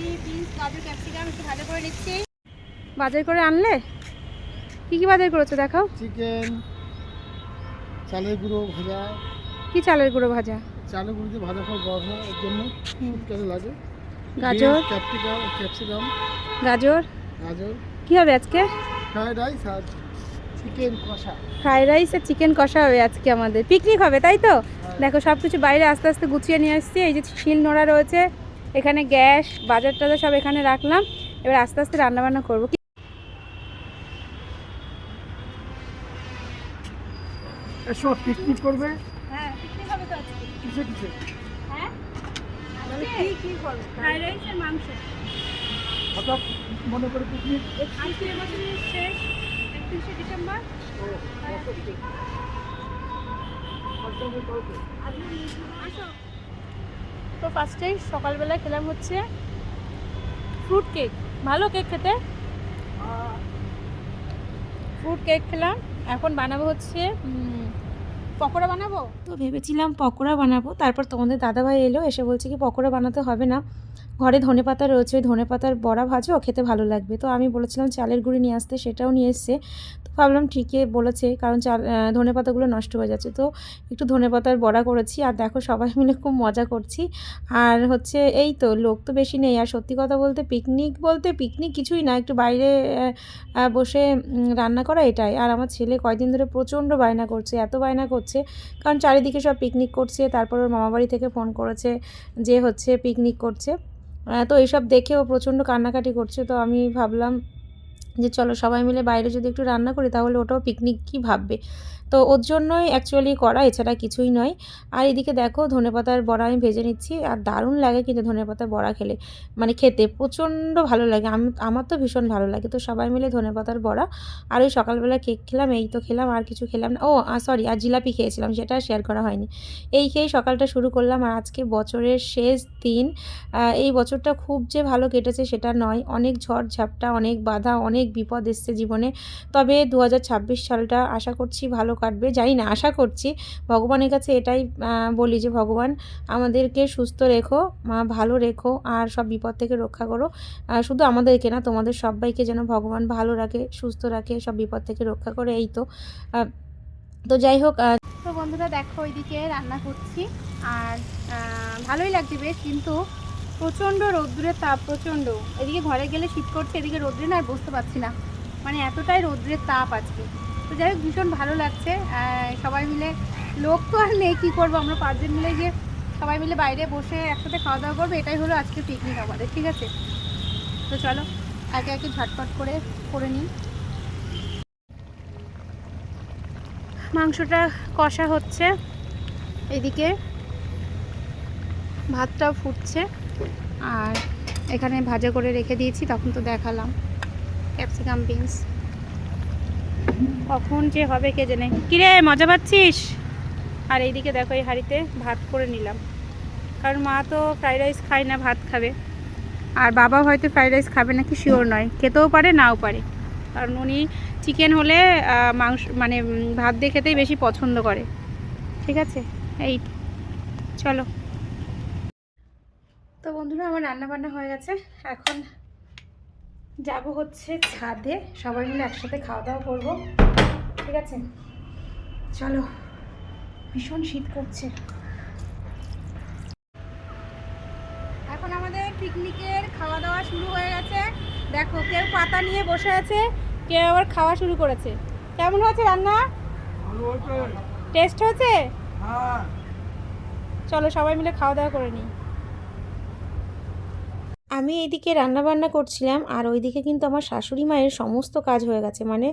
ফুলকপি বিনস গাজর ক্যাপসিকাম একটু ভালো করে নিচ্ছি। বাজার করে আনলে? কি কি বাজার করেছ দেখাও। চিকেন চালের গুঁড়ো ভাজা। কি চালের গুঁড়ো ভাজা? চালের গুঁড়ো দিয়ে ভাজা খাওয়া গরম এর জন্য শীতকালে লাগে। গাজর? ক্যাপসিকাম ক্যাপসিকাম গাজর? গাজর। কি হবে আজকে? ফ্রাইড রাইস আর চিকেন কষা। ফ্রাইড রাইস আর চিকেন কষা হবে আজকে আমাদের। পিকনিক হবে তাই তো? দেখো সব কিছু বাইরে আস্তে আস্তে গুছিয়ে নিয়ে আসছি। এই যে শিল নোড়া রয়েছে। এখানে গ্যাস বাজার টাজার সব এখানে রাখলাম। এবার আস্তে আস্তে রান্না বান্না করব এসো পিকনিক করবে? হ্যাঁ পিকনিক হবে তো আজকে। কিসে কিসে? হ্যাঁ? কি কি করবে? ফ্রাইড রাইস আর মাংস। হঠাৎ মনে করে পিকনিক আজকে এবছরের শেষ একত্রিশে ডিসেম্বর। ও আসো তো ফার্স্টেই সকালবেলা খেলাম হচ্ছে ফ্রুট কেক ভালো কেক খেতে। ফ্রুট কেক খেলাম। এখন বানাবো হচ্ছে পকোড়া বানাবো? তো ভেবেছিলাম পকোড়া বানাবো। তারপর তোমাদের দাদাভাই এলো, এসে বলছে কি পকোড়া বানাতে হবে না। ঘরে ধনে পাতা রয়েছে, ওই ধনে পাতার বড়া ভাজো, খেতে ভালো লাগবে। তো আমি বলেছিলাম চালের গুঁড়ি নিয়ে আসতে, সেটাও নিয়ে এসছে। তো ভাবলাম ঠিকই বলেছে, কারণ চাল ধনে পাতাগুলো নষ্ট হয়ে যাচ্ছে। তো একটু ধনে পাতার বড়া করেছি, আর দেখো সবাই মিলে খুব মজা করছি। আর হচ্ছে এই তো, লোক তো বেশি নেই। আর সত্যি কথা বলতে পিকনিক বলতে পিকনিক কিছুই না, একটু বাইরে বসে রান্না করা এটাই। আর আমার ছেলে কয়দিন ধরে প্রচণ্ড বায়না করছে, এত বায়না করছে, কারণ চারিদিকে সব পিকনিক করছে, তারপর ওর মামাবাড়ি থেকে ফোন করেছে যে হচ্ছে পিকনিক করছে। তো এইসব দেখে ও প্রচণ্ড কান্নাকাটি করছে। তো আমি ভাবলাম যে চলো সবাই মিলে বাইরে যদি একটু রান্না করি, তাহলে ওটাও পিকনিক কি ভাববে? তো ওর জন্যই অ্যাকচুয়ালি করা, এছাড়া কিছুই নয়। আর এদিকে দেখো, ধনেপাতার বড়া আমি ভেজে নিচ্ছি, আর দারুণ লাগে কিন্তু ধনেপাতার বড়া খেলে। মানে খেতে প্রচণ্ড ভালো লাগে, আমি, আমার তো ভীষণ ভালো লাগে। তো সবাই মিলে ধনেপাতার বড়া, আর ওই সকালবেলা কেক খেলাম, এই তো খেলাম, আর কিছু খেলাম না। ও সরি আর জিলাপি খেয়েছিলাম, সেটা শেয়ার করা হয়নি। এই খেয়েই সকালটা শুরু করলাম, আর আজকে বছরের শেষ দিন। এই বছরটা খুব যে ভালো কেটেছে সেটা নয়। অনেক ঝড় ঝাপটা, অনেক বাধা, অনেক বিপদ এসছে জীবনে। তবে দু হাজার ছাব্বিশ সালটা আশা করছি ভালো কাটবে জানি না, আশা করছি। ভগবানের কাছে এটাই বলি যে ভগবান, আমাদেরকে সুস্থ রেখো ভালো রেখো, আর সব বিপদ থেকে রক্ষা করো। শুধু আমাদেরকে না, তোমাদের সবাইকে যেন ভগবান ভালো রাখে, সুস্থ রাখে, সব বিপদ থেকে রক্ষা করে, এই তো। তো যাই হোক তো বন্ধুরা দেখো, ওইদিকে রান্না করছি, আর ভালোই লাগছে বেশ, কিন্তু প্রচণ্ড রৌদ্রের তাপ, প্রচণ্ড। এদিকে ঘরে গেলে শীত করছে, এদিকে রৌদ্রে না, আর বসতে পারছি না। মানে এতটাই রৌদ্রের তাপ আজকে। তো যাই হোক, ভীষণ ভালো লাগছে। সবাই মিলে, লোক তো আর নেই, কী করব? আমরা পাঁচজন মিলে গিয়ে সবাই মিলে বাইরে বসে একসাথে খাওয়া দাওয়া করব। এটাই হলো আজকে পিকনিক আমাদের, ঠিক আছে? তো চলো, একে একে ঝটপট করে করে নিই। মাংসটা কষা হচ্ছে। এদিকে ভাতটাও ফুটছে। আর এখানে ভাজা করে রেখে দিয়েছি, তখন তো দেখালাম। Capsicum beans. কখন যে হবে কে জানে। কিরে, মজা পাচ্ছিস? আর এইদিকে দেখো, এই হাঁড়িতে ভাত করে নিলাম। কারণ মা তো ফ্রাইড রাইস খায় না, ভাত খাবে। আর বাবা হয়তো ফ্রাইড রাইস খাবে নাকি, শিওর নয়। খেতেও পারে, নাও পারে। কারণ উনি চিকেন হলে মাংস মানে ভাত দিয়ে খেতেই বেশি পছন্দ করে। ঠিক আছে? এই, চলো। তো বন্ধুরা, আমার রান্না বান্না হয়ে গেছে। এখন যাব হচ্ছে ছাদে সবাই মিলে একসাথে খাওয়া দাওয়া করব। ঠিক আছে? চলো ভীষণ শীত করছে। এখন আমাদের পিকনিকের খাওয়া দাওয়া শুরু হয়ে গেছে। দেখো কেউ পাতা নিয়ে বসে আছে কেউ আবার খাওয়া শুরু করেছে। কেমন হয়েছে রান্না? টেস্ট হয়েছে। হ্যাঁ। চলো সবাই মিলে খাওয়া দাওয়া করে নিই। আমি এইদিকে রান্না বান্না করছিলাম আর ওইদিকে কিন্তু আমার শাশুড়ি মায়ের সমস্ত কাজ হয়ে গেছে। মানে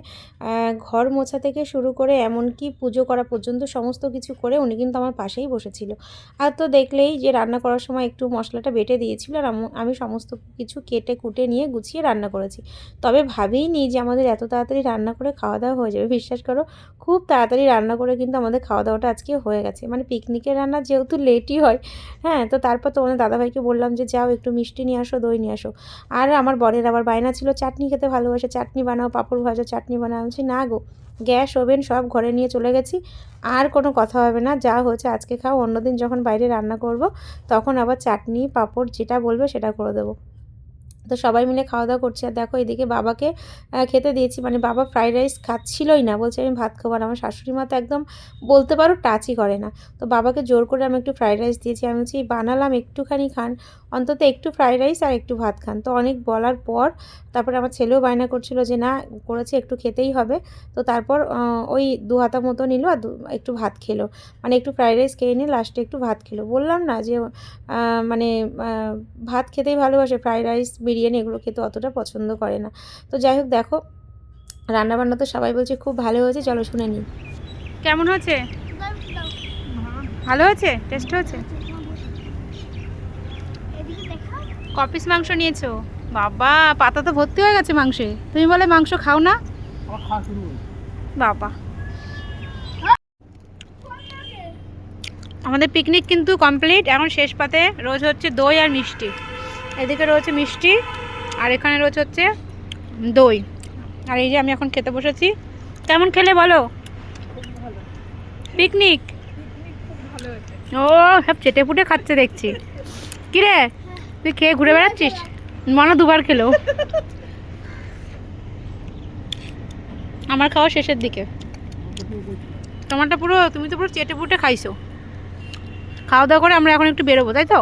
ঘর মোছা থেকে শুরু করে এমনকি পুজো করা পর্যন্ত সমস্ত কিছু করে উনি কিন্তু আমার পাশেই বসেছিল। আর তো দেখলেই যে রান্না করার সময় একটু মশলাটা বেটে দিয়েছিল আর আমি সমস্ত কিছু কেটে কুটে নিয়ে গুছিয়ে রান্না করেছি। তবে ভাবিনি যে আমাদের এত তাড়াতাড়ি রান্না করে খাওয়া দাওয়া হয়ে যাবে। বিশ্বাস করো, খুব তাড়াতাড়ি রান্না করে কিন্তু আমাদের খাওয়া দাওয়াটা আজকে হয়ে গেছে। মানে পিকনিকের রান্না যেহেতু লেটই হয় হ্যাঁ তো তারপর তোমাদের দাদাভাইকে বললাম যে, যাও একটু মিষ্টি নিয়ে আসো, দই নিয়ে আসো। আর আমার বরের আবার বায়না ছিল, চাটনি খেতে ভালোবাসে, চাটনি বানাও, পাঁপড় ভাজা, চাটনি বানাও। আমি না গো, গ্যাস, ওভেন, সব ঘরে নিয়ে চলে গেছি, আর কোনো কথা হবে না, যা হয়েছে আজকে খাও, অন্যদিন যখন বাইরে রান্না করব, তখন আবার চাটনি, পাপড়, যেটা বলবে সেটা করে দেবো। তো সবাই মিলে খাওয়া দাওয়া করছি। আর দেখো এদিকে বাবাকে খেতে দিয়েছি। মানে বাবা ফ্রাইড রাইস খাচ্ছিলই না। বলছে আমি ভাত খাব আমার শাশুড়ি মা তো একদম বলতে পারো টাচই করে না। তো বাবাকে জোর করে আমি একটু ফ্রাইড রাইস দিয়েছি। আমি বলছি বানালাম, একটুখানি খান। অন্তত একটু ফ্রাইড রাইস আর একটু ভাত খান। তো অনেক বলার পর তারপরে আমার ছেলেও বায়না করছিল যে, না, করেছে, একটু খেতেই হবে। তো তারপর ওই দু হাতা মতো নিল আর একটু ভাত খেলো। মানে একটু ফ্রাইড রাইস খেয়ে নিয়ে লাস্টে একটু ভাত খেলো। বললাম না যে মানে ভাত খেতেই ভালোবাসে। ফ্রাইড রাইস এগুলো খেতে অতটা পছন্দ করে না। তো যাই হোক দেখো, রান্নাবান্না তো সবাই বলছে খুব ভালো হয়েছে, চলো শুনে নিই। কেমন হয়েছে? ভালো হয়েছে? টেস্ট হয়েছে? ক পিস মাংস নিয়েছো? বাবা, পাতা তো ভর্তি হয়ে গেছে মাংসে। তুমি বলে মাংস খাও না। বাবা। আমাদের পিকনিক কিন্তু কমপ্লিট এখন শেষ পাতে। রোজ হচ্ছে দই আর মিষ্টি। এদিকে রয়েছে মিষ্টি, আর এখানে রয়েছে হচ্ছে দই। আর এই যে আমি এখন খেতে বসেছি। কেমন খেলে বলো? পিকনিক? ও, সব চেটে ফুটে খাচ্ছে দেখছি। কিরে তুই খেয়ে ঘুরে বেড়াচ্ছিস? মনে দুবার খেলো। আমার খাওয়া শেষের দিকে। তোমারটা পুরো, তুমি তো পুরো চেটে ফুটে খাইছো। খাওয়া দাওয়া করে আমরা এখন একটু বেরোবো, তাই তো?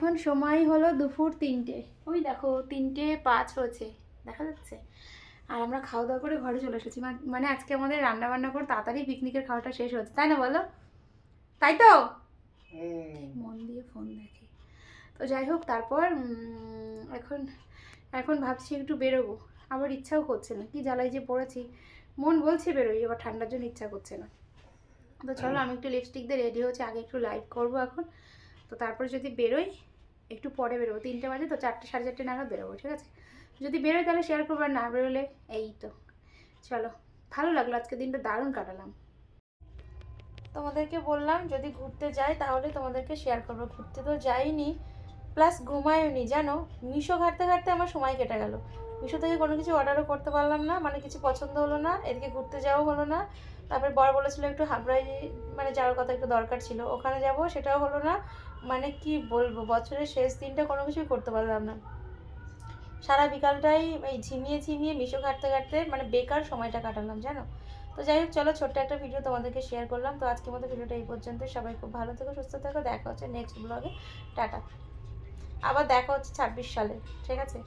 এখন সময় হলো দুপুর তিনটে। ওই দেখো তিনটে পাঁচ হয়েছে দেখা যাচ্ছে। আর আমরা খাওয়া দাওয়া করে ঘরে চলে এসেছি। মানে আজকে আমাদের রান্না বান্না করে তাড়াতাড়ি পিকনিকের খাওয়াটা শেষ হচ্ছে তাই না বলো? তাই তো? মন দিয়ে ফোন দেখে। তো যাই হোক তারপর এখন এখন ভাবছি একটু বেরোবো। আবার ইচ্ছাও করছে না। কি জ্বালাই যে পড়েছি। মন বলছে বেরোই এবার ঠান্ডার জন্য ইচ্ছা করছে না। তো চলো আমি একটু লিপস্টিক দিয়ে রেডি হচ্ছে আগে একটু লাইভ করব এখন। তো তারপরে যদি বেরোই একটু পরে বেরোবো, তিনটে বাজে তো চারটে, সাড়ে চারটে নাগাদ বেরোবো, ঠিক আছে? যদি বেরোয় তাহলে শেয়ার করব আর না বেরোলে এই তো। চলো, ভালো লাগল আজকে দিনটা, দারুণ কাটালাম। তোমাদেরকে বললাম, যদি ঘুরতে যাই তাহলে তোমাদেরকে শেয়ার করব। ঘুরতে তো যাইনি প্লাস ঘুমায়ওনি জানো? মিশো ঘাটতে ঘাটতে আমার সময় কেটে গেল। মিশো থেকে কোনো কিছু অর্ডারও করতে পারলাম না মানে কিছু পছন্দ হলো না, এদিকে ঘুরতে যাওয়া হলো না। তারপর বর বলেছিল একটু হাবড়াই মানে যাওয়ার কথা একটু দরকার ছিল। ওখানে যাব, সেটাও হলো না। মানে কি বলব, বছরের শেষ দিনটা কোনো কিছুই করতে পারলাম না। সারা বিকালটাই এই ঝিমিয়ে ঝিমিয়ে মিশো ঘাটতে ঘাটতে মানে বেকার সময়টা কাটালাম, জানো? তো যাই হোক, চলো ছোট্ট একটা ভিডিও তোমাদেরকে শেয়ার করলাম। তো আজকের মতো ভিডিওটা এই পর্যন্ত। সবাই খুব ভালো থেকো, সুস্থ থেকো। দেখা হচ্ছে নেক্সট ব্লগে টাটা। আবার দেখা হচ্ছে ছাব্বিশ সালে, ঠিক আছে?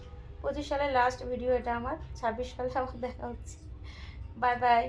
পঁচিশ সালের লাস্ট ভিডিও এটা আমার। ছাব্বিশ সালে আবার দেখা হচ্ছে। Bye bye